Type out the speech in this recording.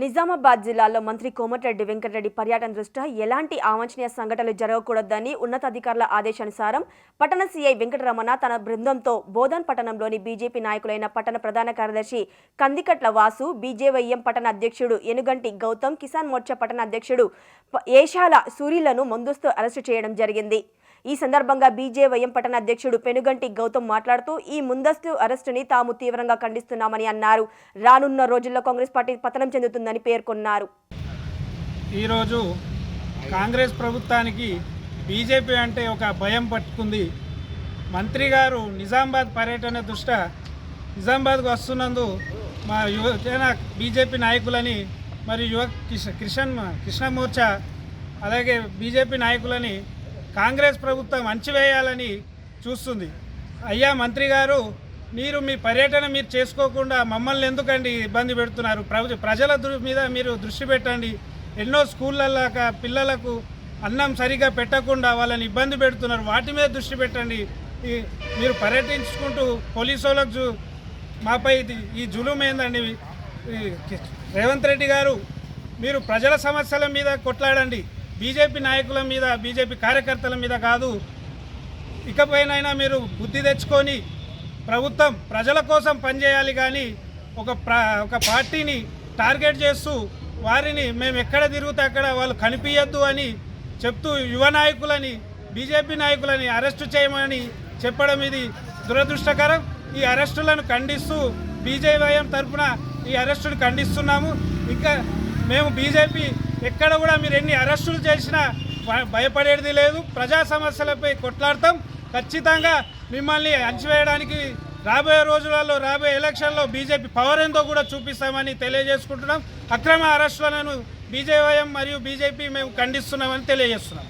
నిజామాబాద్ జిల్లాలో మంత్రి కోమటిరెడ్డి వెంకటరెడ్డి పర్యటన దృష్ట్యా ఎలాంటి అవాంఛనీయ సంఘటనలు జరగకూడదని ఉన్నతాధికారుల ఆదేశానుసారం పట్టణ సీఐ వెంకటరమణ తన బృందంతో బోధన్ పట్టణంలోని బీజేపీ నాయకులైన పట్టణ ప్రధాన కార్యదర్శి కందికట్ల వాసు బీజేవైఎం పట్టణ అధ్యక్షుడు ఎనుగంటి గౌతమ్ కిసాన్ మోర్చా పట్టణ అధ్యక్షుడు ఏషాల సూరిలను ముందస్తు అరెస్టు చేయడం జరిగింది. ఈ సందర్భంగా బీజేవైఎం పట్టణ అధ్యక్షుడు పెనుగంటి గౌతమ్ మాట్లాడుతూ ఈ ముందస్తు అరెస్టుని తాము తీవ్రంగా ఖండిస్తున్నామని అన్నారు. రానున్న రోజుల్లో కాంగ్రెస్ పార్టీ పతనం చెందుతుంది ఉందని పేర్కొన్నారు. ఈరోజు కాంగ్రెస్ ప్రభుత్వానికి బీజేపీ అంటే ఒక భయం పట్టుకుంది. మంత్రి గారు నిజామాబాద్ పర్యటన దృష్ట్యా నిజామాబాద్కు వస్తున్నందు మా యువజన బీజేపీ నాయకులని మరి యువ కిష కిషన్ కృష్ణమూర్చ అలాగే బీజేపీ నాయకులని కాంగ్రెస్ ప్రభుత్వం అంచివేయాలని చూస్తుంది. అయ్యా మంత్రి గారు మీరు మీ పర్యటన మీరు చేసుకోకుండా మమ్మల్ని ఎందుకండి ఇబ్బంది పెడుతున్నారు? ప్ర- ప్రజల మీద మీరు దృష్టి పెట్టండి. ఎన్నో స్కూళ్ళల్లో పిల్లలకు అన్నం సరిగా పెట్టకుండా వాళ్ళని ఇబ్బంది పెడుతున్నారు. వాటి మీద దృష్టి పెట్టండి. మీరు పర్యటించుకుంటూ పోలీసు వాళ్ళకు మాపై ఇది ఈ జులుం ఏందండి? రేవంత్ రెడ్డి గారు మీరు ప్రజల సమస్యల మీద కొట్లాడండి. బీజేపీ నాయకుల మీద బీజేపీ కార్యకర్తల మీద కాదు. ఇకపైనైనా మీరు బుద్ధి తెచ్చుకొని ప్రభుత్వం ప్రజల కోసం పనిచేయాలి కానీ ఒక ప్ర ఒక పార్టీని టార్గెట్ చేస్తూ వారిని మేము ఎక్కడ తిరుగుతే అక్కడ వాళ్ళు కనిపించద్దు అని చెప్తూ యువ నాయకులని బీజేపీ నాయకులని అరెస్టు చేయమని చెప్పడం ఇది దురదృష్టకరం. ఈ అరెస్టులను ఖండిస్తూ బీజేవైఎం తరఫున ఈ అరెస్టును ఖండిస్తున్నాము. ఇంకా మేము బీజేపీ ఎక్కడ కూడా మీరు ఎన్ని అరెస్టులు చేసినా భయపడేది లేదు. ప్రజా సమస్యలపై కొట్లాడతాం. ఖచ్చితంగా మిమ్మల్ని అణచివేయడానికి రాబోయే రోజులలో రాబోయే ఎలక్షన్లో బీజేపీ పవర్ ఎంతో కూడా చూపిస్తామని తెలియజేసుకుంటున్నాం. అక్రమ అరెస్టులను బీజేవైఎం మరియు బీజేపీ మేము ఖండిస్తున్నామని తెలియజేస్తున్నాం.